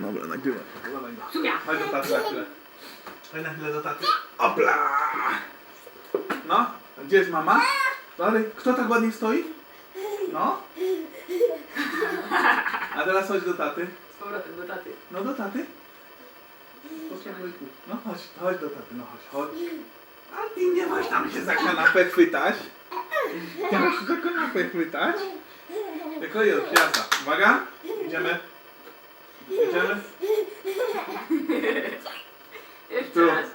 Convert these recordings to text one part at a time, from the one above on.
Dobra, nagrywam. Chodź do taty na chwilę. Chodź na chwilę do taty. Opla! No, a gdzie jest mama? Dalej, kto tak ładnie stoi? No. A teraz chodź do taty. Z powrotem do taty. No do taty. Posłuchaj, No chodź, chodź do taty, no chodź, chodź. A ty nie masz tam się za kanapę chwytać. Nie masz się za kanapę chwytać. Tylko już, jazda. Uwaga, idziemy. Idziemy. Jeszcze Tu. raz.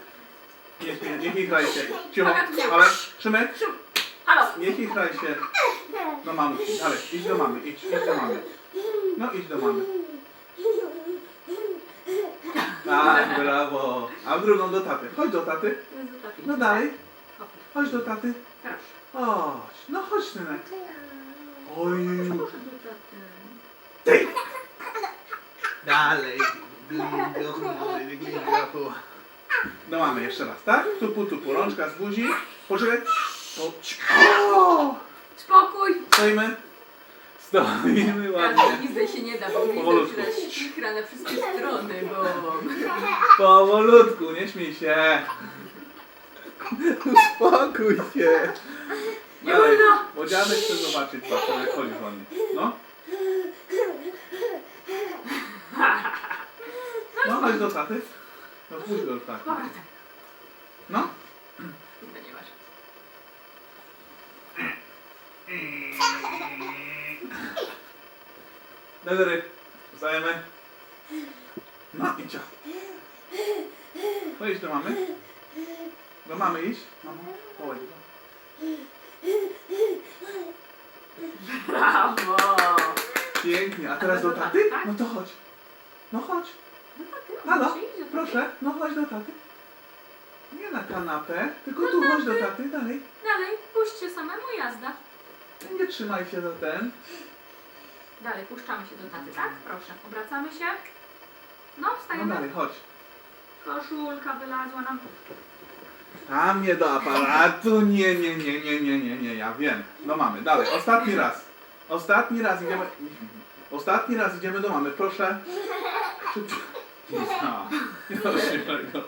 Nie, nie, nie chichraj się. Cicho, ale Szymek, Halo. nie chichraj się. No mamy, ale idź do mamy, idź, idź do mamy. No idź do mamy. Tak, brawo. A w drugą do taty. Chodź do taty. No dalej. Chodź do taty. Proszę. Chodź. No chodź, synek. Oj. Proszę do taty. Ty. Dalej. No mamy jeszcze raz, tak? Tupu, tupu, rączka z buzi. Poczekaj. O, Spokój. stoimy. Stoimy ładnie. Ja widzę się nie da, bo widzę, Powolutku. że się chichra na wszystkie strony, bo... Powolutku, nie śmiej się. Uspokój się. Nie Dalej, wolno. Bo dziadek chce zobaczyć patrz, jak chodzi ładnie. No. No chodź do taty. No pójdź do taty. No. Chyba nie masz. Do góry. Wstajemy. No i cio. No idź do mamy. Do mamy iść. Mamo, go. Brawo. Pięknie. A teraz do taty? No to chodź. No chodź. Do taty. Halo, do taty. proszę. No chodź do taty. Nie na kanapę, tylko tu chodź do taty. Dalej. Dalej, puśćcie samemu jazda. Nie trzymaj się za ten. Dalej, puszczamy się do taty, tak? Proszę. Obracamy się. No, No wstajemy. dalej, chodź. Koszulka wylazła nam. Tam nie do aparatu. Nie, nie, nie, nie, nie, nie, nie. Ja wiem. No mamy. Dalej. Ostatni raz. Ostatni raz idziemy. Ostatni raz idziemy do mamy. Proszę. Szybciej. Już nie go.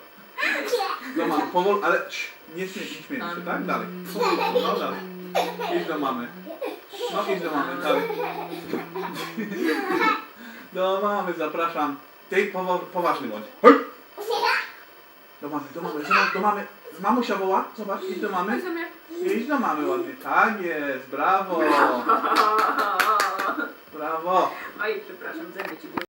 Do mamy. Powol, ale cii, nie śmiej, nie śmiej się, tak? Dalej. No dalej. Idź do mamy. No idź do mamy, dalej. Do mamy, zapraszam. Tej powa poważny bądź. Hej! Do mamy, do mamy, do mamy. Mamusia woła, zobacz, idź do mamy. Idź do mamy ładnie. Tak jest, brawo. Brawo. Oj, przepraszam, zęby ci były.